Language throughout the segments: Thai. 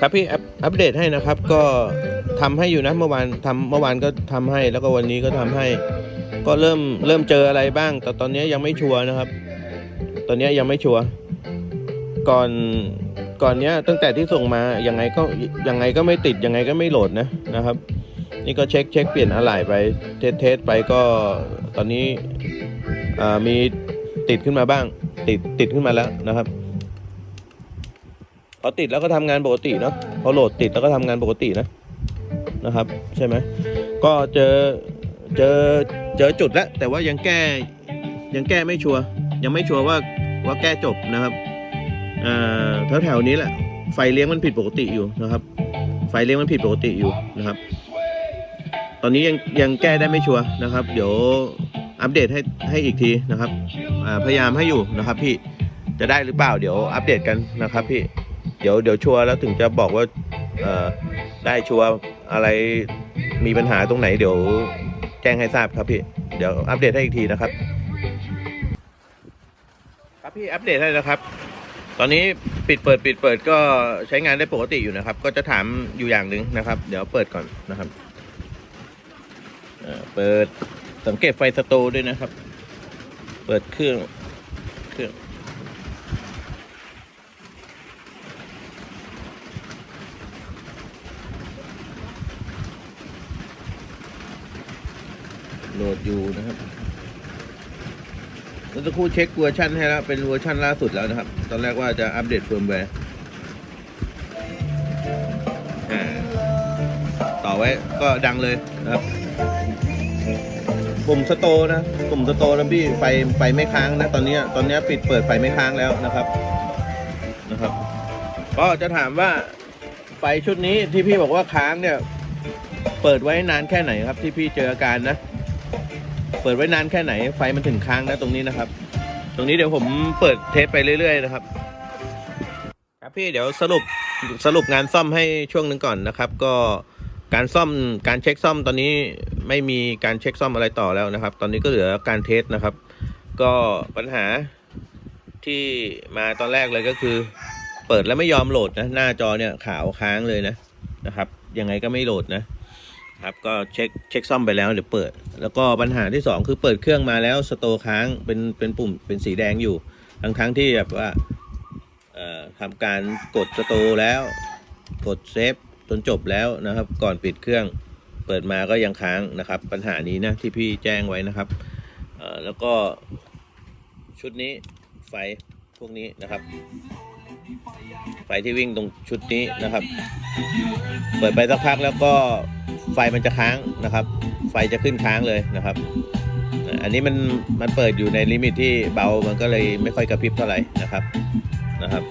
ครับพี่อัปเดตให้นะครับ ก็ทำให้อยู่นะเมื่อวานทำเมื่อวานก็ทำให้แล้วก็วันนี้ก็ทำให้ ก็เริ่มเริ่มเจออะไรบ้าง แต่ตอนนี้ยังไม่ชัวร์นะครับ ตอนนี้ยังไม่ชัวร์ก่อนก่อนเนี้ยตั้งแต่ที่ส่งมายังไงก็ยังไงก็ไม่ติดยังไงก็ไม่โหลดนะนะครับ นี่ก็เช็คเช็คเปลี่ยนอะไหล่ไปเทสเทสไปก็ตอนนี้มีติดขึ้นมาบ้าง ติดติดขึ้นมาแล้วนะครับ พอติดแล้วก็ทำงานปกติเนาะพอโหลดติดแล้วก็ทำงานปกตินะนะครับ ใช่ไหมก็เจอเจอเจอจุดแล้วแต่ว่ายังแก้ยังแก้ไม่ชัวร์ยังไม่ชัวร์ว่าว่าแก้จบนะครับอ่าแถวแถวนี้แหละ ไฟเลี้ยงมันผิดปกติอยู่นะครับ ไฟเลี้ยงมันผิดปกติอยู่นะครับ ตอนนี้ยังยังแก้ได้ไม่ชัวร์นะครับ เดี๋ยวอัปเดตให้ให้อีกทีนะครับพยายามให้อยู่นะครับพี่จะได้หรือเปล่าเดี๋ยวอัปเดตกันนะครับพี่ เดี๋ยวเดี๋ยวชัวร์แล้วถึงจะบอกว่าได้ชัวร์อะไรมีปัญหาตรงไหนเดี๋ยวแจ้งให้ทราบครับพี่ เดี๋ยวอัปเดตให้อีกทีนะครับ ครับพี่อัปเดตให้นะครับ ตอนนี้ปิดเปิดปิดเปิดก็ใช้งานได้ปกติอยู่นะครับ ก็จะถามอยู่อย่างหนึ่งนะครับ เดี๋ยวเปิดก่อนนะครับเอ่อเปิดสังเกตไฟสโตร์ด้วยนะครับ เปิดเครื่องเครื่อง โหลดอยู่นะครับเมื่อสักครู่เช็คเวอร์ชันให้แล้ว เป็นเวอร์ชันล่าสุดแล้วนะครับ ตอนแรกว่าจะอัปเดตเฟิร์มแวร์ต่อไว้ก็ดังเลยนะครับปุ่มสโตนะปุ่มสโตนะพี่ไฟไฟไม่ค้างนะตอนนี้ตอนนี้ปิดเปิดไฟไม่ค้างแล้วนะครับนะครับ ก็จะถามว่าไฟชุดนี้ที่พี่บอกว่าค้างเนี่ย เปิดไว้นานแค่ไหนครับที่พี่เจออาการนะ เปิดไว้นานแค่ไหน ไฟมันถึงค้างนะตรงนี้นะครับ ตรงนี้เดี๋ยวผมเปิดเทสไปเรื่อย ๆ นะครับ ครับพี่เดี๋ยวสรุปสรุปงานซ่อมให้ช่วงหนึ่งก่อนนะครับ ก็การซ่อมการเช็คซ่อมตอนนี้ไม่มีการเช็คซ่อมอะไรต่อแล้วนะครับ ตอนนี้ก็เหลือการเทสนะครับ ก็ปัญหาที่มาตอนแรกเลยก็คือ เปิดแล้วไม่ยอมโหลดนะหน้าจอเนี่ยขาวค้างเลยนะนะครับ ยังไงก็ไม่โหลดนะ ครับก็เช็คเช็คซ่อมไปแล้วเดี๋ยวเปิด แล้วก็ปัญหาที่สองคือเปิดเครื่องมาแล้วสโตค้างเป็นเป็นปุ่มเป็นสีแดงอยู่ ทั้งทั้งที่แบบว่าทำการกดสโตแล้วกดเซฟจนจบแล้วนะครับ ก่อนปิดเครื่องเปิดมาก็ยังค้างนะครับ ปัญหานี้นะที่พี่แจ้งไว้นะครับแล้วก็ชุดนี้ไฟพวกนี้นะครับ ไฟที่วิ่งตรงชุดนี้นะครับ เปิดไปสักพักแล้วก็ไฟมันจะค้างนะครับ ไฟจะขึ้นค้างเลยนะครับ อันนี้มันมันเปิดอยู่ในลิมิตที่เบามันก็เลยไม่ค่อยกระพริบเท่าไหร่นะครับนะครับ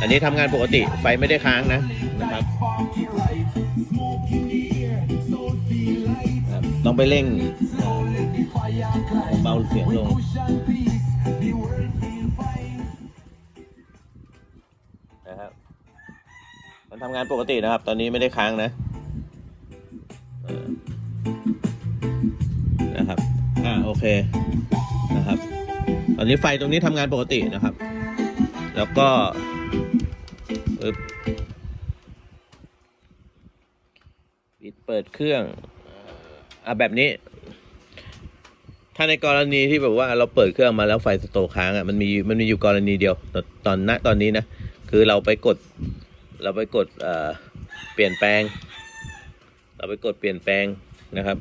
อันนี้ทำงานปกติไฟไม่ได้ค้างนะนะครับต้องไปเร่งเบาเสียงลง ทำงานปกตินะครับ ตอนนี้ไม่ได้ค้างนะนะครับ อ่าโอเคนะครับ ตอนนี้ไฟตรงนี้ทำงานปกตินะครับ แล้วก็ปิดเปิดเครื่องอ่าแบบนี้ ถ้าในกรณีที่แบบว่าเราเปิดเครื่องมาแล้วไฟสโตค้างอะมันมีมันมีอยู่กรณีเดียวตอนตอนณตอนนี้นะ คือเราไปกด เราไปกดเปลี่ยนแปลง เราไปกดเปลี่ยนแปลงนะครับ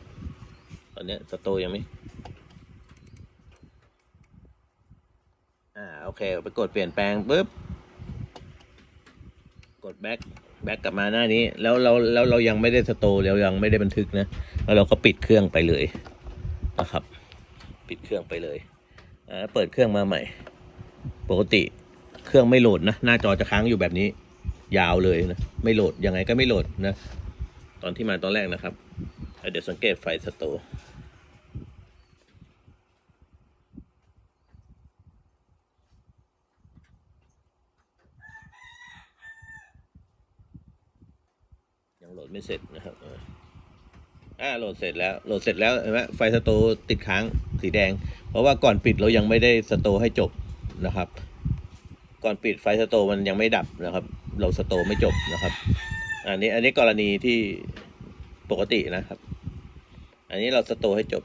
ตอนนี้ยสโตร์ยังไม่อ่าโอเคไปกดเปลี่ยนแปลงปุ๊บกดแบ็คแบ็คกลับมาหน้านี้ แล้วเราแล้วเรายังไม่ได้สโตร์เรายังไม่ได้บันทึกนะแล้วเราก็ปิดเครื่องไปเลยนะครับ ปิดเครื่องไปเลยอ่าเปิดเครื่องมาใหม่ ปกติเครื่องไม่โหลดนะหน้าจอจะค้างอยู่แบบนี้ ยาวเลยนะ ไม่โหลดยังไงก็ไม่โหลดนะ ตอนที่มาตอนแรกนะครับ เดี๋ยวสังเกตไฟสโตร์ยังโหลดไม่เสร็จนะครับอ่าโหลดเสร็จแล้วโหลดเสร็จแล้วเห็นไหมไฟสโตร์ติดค้างสีแดง เพราะว่าก่อนปิดเรายังไม่ได้สโตร์ให้จบนะครับ ก่อนปิดไฟสโตร์มันยังไม่ดับนะครับ เราสโตไม่จบนะครับ อันนี้อันนี้กรณีที่ปกตินะครับ อันนี้เราสโตให้จบ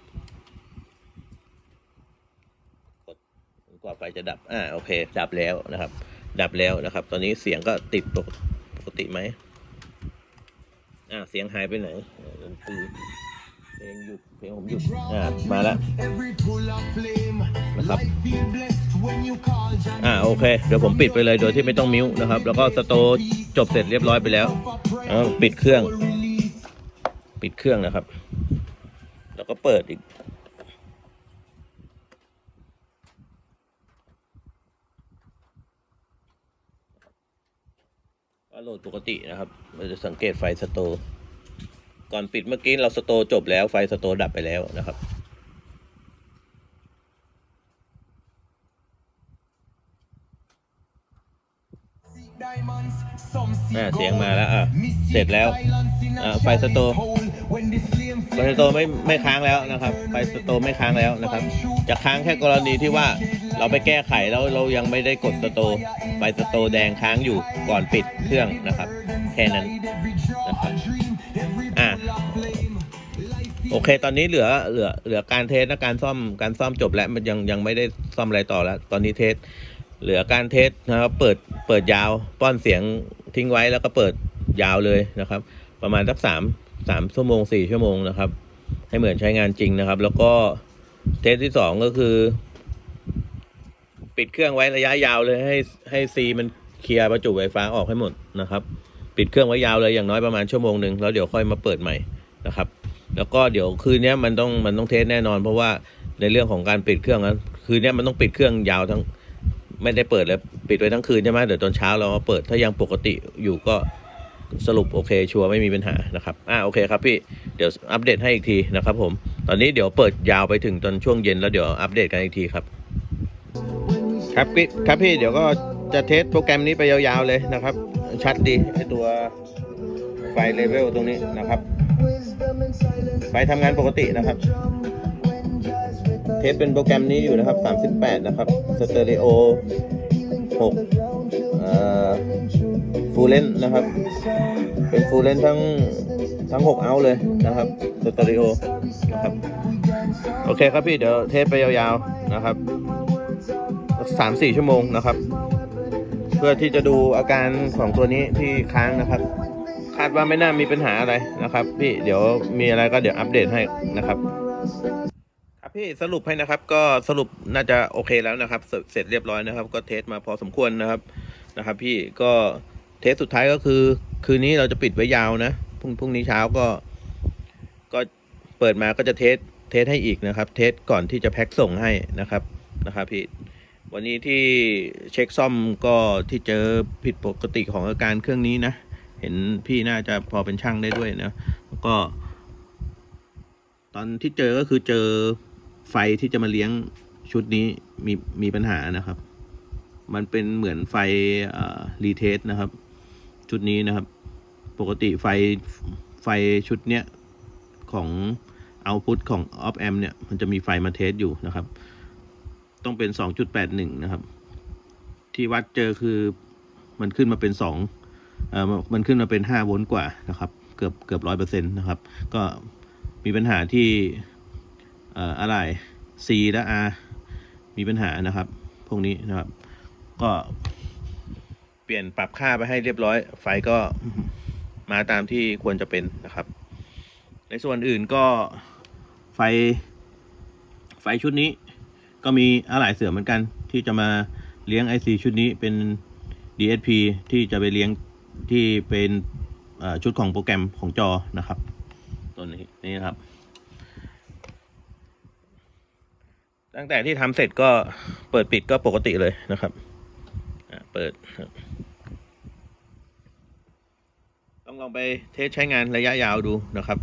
กดกว่าไฟจะดับ อ่าโอเค ดับแล้วนะครับ ดับแล้วนะครับ ตอนนี้เสียงก็ติดปกติไหมอ่าเสียงหายไปไหนอ่าดนตรี เพลงหยุดเพลงผมหยุดอ่ามาแล้วนะครับอ่าโอเค เดี๋ยวผมปิดไปเลยโดยที่ไม่ต้องมิวนะครับ แล้วก็สโตร์จบเสร็จเรียบร้อยไปแล้วแล้วปิดเครื่อง ปิดเครื่องนะครับ แล้วก็เปิดอีกก็โหลดปกตินะครับเราจะสังเกตไฟสโตร์ ก่อนปิดเมื่อกี้เราสโตร์จบแล้วไฟสโตร์ดับไปแล้วนะครับอ่าเสียงมาแล้วอะเสร็จแล้วอ่าไฟสโตร์ไฟสโตร์ไม่ไม่ค้างแล้วนะครับ ไฟสโตร์ไม่ค้างแล้วนะครับ จะค้างแค่กรณีที่ว่าเราไปแก้ไขแล้วเรายังไม่ได้กดสโตร์ไฟสโตร์แดงค้างอยู่ก่อนปิดเครื่องนะครับ แค่นั้นนะครับอ่า โอเค ตอนนี้เหลือเหลือเหลือการเทสนะการซ่อมการซ่อมจบแล้วมันยังยังไม่ได้ซ่อมอะไรต่อแล้ว ตอนนี้เทสเหลือการเทสนะครับเปิดเปิดยาวป้อนเสียงทิ้งไว้แล้วก็เปิดยาวเลยนะครับ ประมาณสักสามสามชั่วโมงสี่ชั่วโมงนะครับ ให้เหมือนใช้งานจริงนะครับ แล้วก็เทสที่สองก็คือ ปิดเครื่องไว้ระยะยาวเลยให้ให้ซีมันเคลียร์ประจุไฟฟ้าออกให้หมดนะครับ ปิดเครื่องไว้ยาวเลยอย่างน้อยประมาณชั่วโมงหนึ่งแล้วเดี๋ยวค่อยมาเปิดใหม่นะครับ แล้วก็เดี๋ยวคืนนี้มันต้องมันต้องเทสแน่นอน เพราะว่าในเรื่องของการปิดเครื่องนั้นคืนนี้มันต้องปิดเครื่องยาวทั้งไม่ได้เปิดเลยปิดไว้ทั้งคืนใช่ไหมเดี๋ยวตอนเช้าเรามาเปิดถ้ายังปกติอยู่ก็สรุปโอเค ชัวร์ไม่มีปัญหานะครับอ่าโอเคครับพี่เดี๋ยวอัปเดตให้อีกทีนะครับผมตอนนี้เดี๋ยวเปิดยาวไปถึงตอนช่วงเย็นแล้วเดี๋ยวอัปเดตกันอีกทีครับ ครับพี่ครับพี่เดี๋ยวก็จะเทสโปรแกรมนี้ไปยาวๆเลยนะครับ ชัดดีไอตัวไฟเลเวลตรงนี้นะครับ ไฟทำงานปกตินะครับ เทสเป็นโปรแกรมนี้อยู่นะครับ 38 นะครับสเตอริโอ6เอ่อฟูลเลนนะครับ เป็นฟูลเลนทั้งทั้ง 6 เอาเลยนะครับสเตอริโอนะครับโอเคครับพี่เดี๋ยวเทสไปยาวๆนะครับ3-4ชั่วโมงนะครับ เพื่อที่จะดูอาการของตัวนี้ที่ค้างนะครับ คาดว่าไม่น่ามีปัญหาอะไรนะครับ พี่เดี๋ยวมีอะไรก็เดี๋ยวอัปเดตให้นะครับครับพี่สรุปให้นะครับ ก็สรุปน่าจะโอเคแล้วนะครับ เสร็จเรียบร้อยนะครับ ก็เทสมาพอสมควรนะครับนะครับ พี่ก็เทสสุดท้ายก็คือ คืนนี้เราจะปิดไว้ยาวนะพรุ่งพรุ่งนี้เช้าก็ ก็เปิดมาก็จะเทสเทสให้อีกนะครับ เทสก่อนที่จะแพ็คส่งให้นะครับนะครับพี่วันนี้ที่เช็คซ่อมก็ที่เจอผิดปกติของอาการเครื่องนี้นะ เห็นพี่น่าจะพอเป็นช่างได้ด้วยนะแล้วก็ ตอนที่เจอก็คือเจอไฟที่จะมาเลี้ยงชุดนี้มีมีปัญหานะครับ มันเป็นเหมือนไฟรีเทสนะครับ ชุดนี้นะครับ ปกติไฟไฟชุดเนี้ยของเอาพุทของออฟแอมเนี่ยมันจะมีไฟมาเทสอยู่นะครับ ต้องเป็น 2.81 นะครับ ที่วัดเจอคือมันขึ้นมาเป็น2เอ่อ มันขึ้นมาเป็น 5 โวลต์กว่านะครับ เกือบเกือบร้อยเปอร์เซ็นต์นะครับ ก็มีปัญหาที่อะไร C และ R มีปัญหานะครับ พวกนี้นะครับ ก็เปลี่ยนปรับค่าไปให้เรียบร้อย ไฟก็มาตามที่ควรจะเป็นนะครับ ในส่วนอื่นก็ไฟ ไฟชุดนี้ ก็มีอะไหล่เสื่อมเหมือนกัน ที่จะมาเลี้ยง IC ชุดนี้เป็น DSP ที่จะไปเลี้ยง ที่เป็นชุดของโปรแกรมของจอนะครับตัวนี้นี่นะครับ ตั้งแต่ที่ทำเสร็จก็เปิดปิดก็ปกติเลยนะครับเปิดต้องลองไปเทสใช้งานระยะยาวดูนะครับ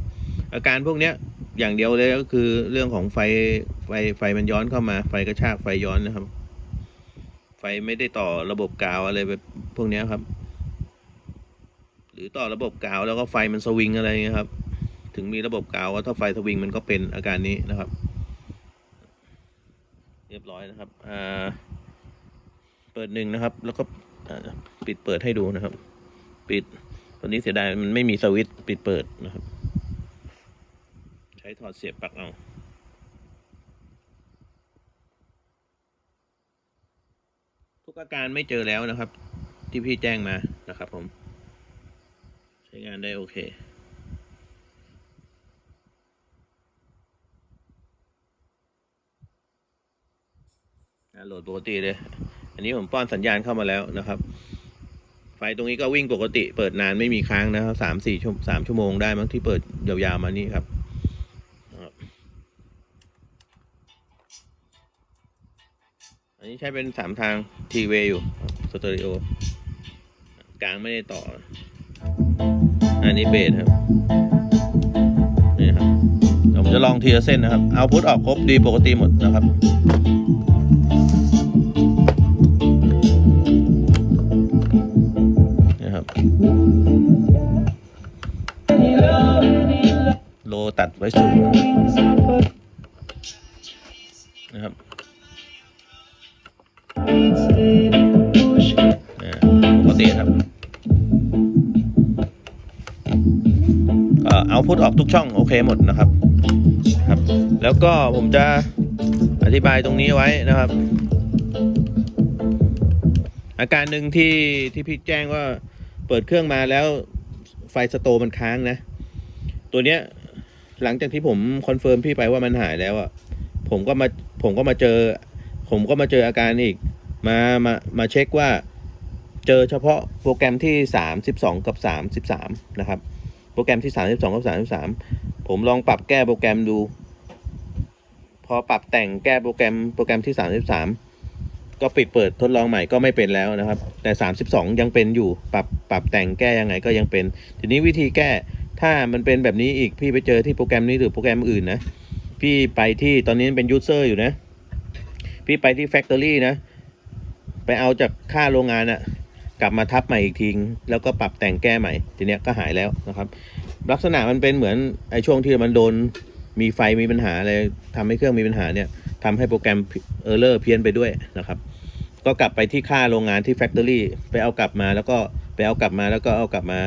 อาการพวกนี้อย่างเดียวเลยก็คือเรื่องของไฟไฟไฟมันย้อนเข้ามา ไฟกระชากไฟย้อนนะครับ ไฟไม่ได้ต่อระบบกาวอะไรแบบพวกนี้ครับ หรือต่อระบบกาวแล้วก็ไฟมันสวิงอะไรเงี้ยครับ ถึงมีระบบกาวว่าถ้าไฟสวิงมันก็เป็นอาการนี้นะครับ เรียบร้อยนะครับอ่าเปิดหนึ่งนะครับ แล้วก็ปิดเปิดให้ดูนะครับ ปิดตัวนี้เสียดายมันไม่มีสวิตช์ปิดเปิดนะครับ ใช้ถอดเสียบปลั๊กเอาทุกอาการไม่เจอแล้วนะครับ ที่พี่แจ้งมานะครับผม ช้งานได้โอเคโหลดปกติเลย อันนี้ผมป้อนสัญญาณเข้ามาแล้วนะครับ ไฟตรงนี้ก็วิ่งปกติ เปิดนานไม่มีค้างนะครับสามสี่ชั่วสามชั่วโมงได้มั้งที่เปิดยาวๆมานี่ครับอันนี้ใช้เป็นสามทางทีเวอยู่สเตอริโอกลางไม่ได้ต่อ นี้เบสครับนี่ครับเดี๋ยวผมจะลองทีละเส้นนะครับ เอาพุทออกครบดีปกติหมดนะครับนี่ครับโลตัดไว้สูง เอาพุทออกทุกช่องโอเคหมดนะครับครับ แล้วก็ผมจะอธิบายตรงนี้ไว้นะครับ อาการหนึ่งที่ที่พี่แจ้งว่าเปิดเครื่องมาแล้วไฟสโตมันค้างนะ ตัวเนี้ยหลังจากที่ผมคอนเฟิร์มพี่ไปว่ามันหายแล้วอะ่ะผมก็มาผมก็มาเจอ ผมก็มาเจออาการอีก มามามาเช็คว่า เจอเฉพาะโปรแกรมที่ 32 กับ 33 นะครับ โปรแกรมที่ 32กับ33 ผมลองปรับแก้โปรแกรมดู พอปรับแต่งแก้โปรแกรมโปรแกรมที่ 33 ก็ปิดเปิดทดลองใหม่ก็ไม่เป็นแล้วนะครับ แต่ 32 ยังเป็นอยู่ปรับปรับแต่งแก้ยังไงก็ยังเป็น ทีนี้วิธีแก้ถ้ามันเป็นแบบนี้อีกพี่ไปเจอที่โปรแกรมนี้หรือโปรแกรมอื่นนะ พี่ไปที่ตอนนี้เป็นยูเซอร์อยู่นะ พี่ไปที่แฟคทอรี่นะ ไปเอาจากค่าโรงงานอะ กลับมาทับใหม่อีกทีแล้วก็ปรับแต่งแก้ใหม่ ทีเนี้ยก็หายแล้วนะครับ ลักษณะมันเป็นเหมือนไอ้ช่วงที่มันโดนมีไฟมีปัญหาอะไรทำให้เครื่องมีปัญหาเนี่ยทำให้โปรแกรมเออร์เลอร์เพี้ยนไปด้วยนะครับ ก็กลับไปที่ค่าโรงงานที่แฟคทอรี่ไปเอากลับมาแล้วก็ไปเอากลับมาแล้วก็เอากลับมา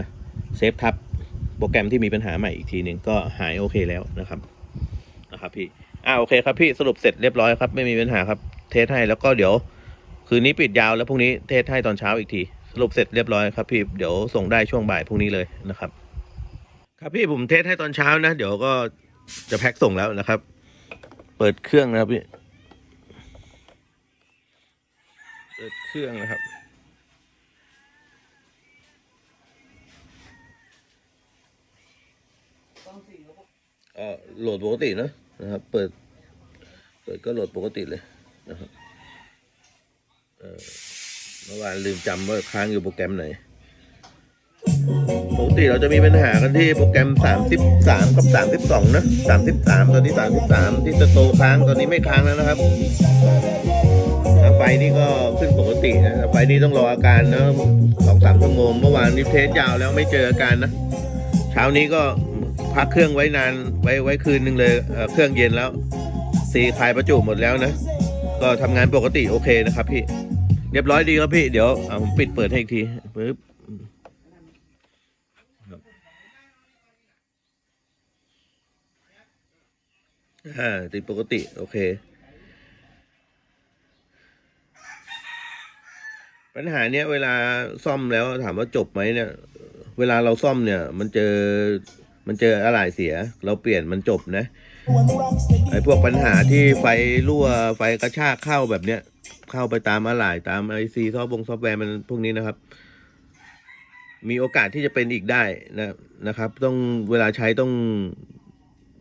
เซฟทับโปรแกรมที่มีปัญหาใหม่อีกทีหนึ่งก็หายโอเคแล้วนะครับนะครับพี่อ่าโอเคครับพี่สรุปเสร็จเรียบร้อยครับไม่มีปัญหาครับเทสให้แล้วก็เดี๋ยว คืนนี้ปิดยาวแล้วพรุ่งนี้เทสให้ตอนเช้าอีกที รุปเสร็จเรียบร้อยครับพี่เดี๋ยวส่งได้ช่วงบ่ายพรุ่งนี้เลยนะครับ ครับพี่ผมเทสให้ตอนเช้านะ เดี๋ยวก็จะแพ็คส่งแล้วนะครับ เปิดเครื่องนะครับพี่เปิดเครื่องนะครับเออโหลดปกตินะนะครับ เปิด เปิดก็โหลดปกติเลยนะครับเออ มื่อวานลืมจำว่าค้างอยู่โปรแกรมไหนปกติเราจะมีปัญหากันที่โปรแกรม 33 กับ 32 นะ 33 ตอนนี้ 33 ที่จะโตค้างตอนนี้ไม่ค้างแล้วนะครับไฟนี่ก็ขึ้นปกตินะไฟนี่ต้องรออาการนะสองสามชั่วโมงเมื่อวานนี้เทสยาวแล้วไม่เจออาการนะ เช้านี้ก็พักเครื่องไว้นานไว้ไว้คืนหนึ่งเลยเเครื่องเย็นแล้วสีคลายประจุหมดแล้วนะ ก็ทำงานปกติโอเคนะครับพี่ เรียบร้อยดีครับพี่ เดี๋ยวผมปิดเปิดให้อีกทีปึ๊บอ่าติดปกติ โอเค ปัญหาเนี้ยเวลาซ่อมแล้วถามว่าจบไหมเนี่ย เวลาเราซ่อมเนี่ย มันเจอ มันเจออะไรเสีย เราเปลี่ยนมันจบนะไอ้พวกปัญหาที่ไฟรั่วไฟกระชากเข้าแบบเนี้ย เข้าไปตามอะไหล่ตามไอซีซอฟต์วงซอฟต์แวร์มันพวกนี้นะครับ มีโอกาสที่จะเป็นอีกได้นะนะครับ ต้องเวลาใช้ต้อง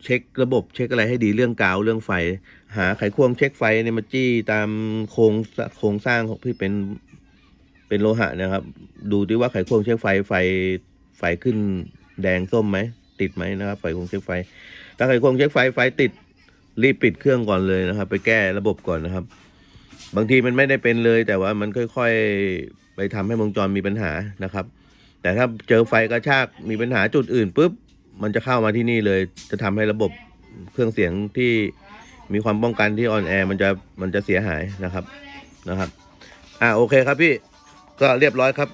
เช็คระบบเช็คอะไรให้ดีเรื่องกาวเรื่องไฟ หาไขควงเช็คไฟเนี่ยมาจี้ตามโครงสโครงสร้างของที่เป็นเป็นโลหะนะครับ ดูดิว่าไขควงเช็คไฟไฟไฟขึ้นแดงส้มไหม ติดไหมนะครับไขควงเช็คไฟ ถ้าไขควงเช็คไฟไฟติดรีบปิดเครื่องก่อนเลยนะครับ ไปแก้ระบบก่อนนะครับ บางทีมันไม่ได้เป็นเลย แต่ว่ามันค่อยๆไปทำให้วงจรมีปัญหานะครับ แต่ถ้าเจอไฟกระชากมีปัญหาจุดอื่นปุ๊บมันจะเข้ามาที่นี่เลย จะทำให้ระบบเครื่องเสียงที่มีความป้องกันที่ออนแอร์มันจะมันจะเสียหายนะครับนะครับ อ่าโอเคครับพี่ก็เรียบร้อยครับ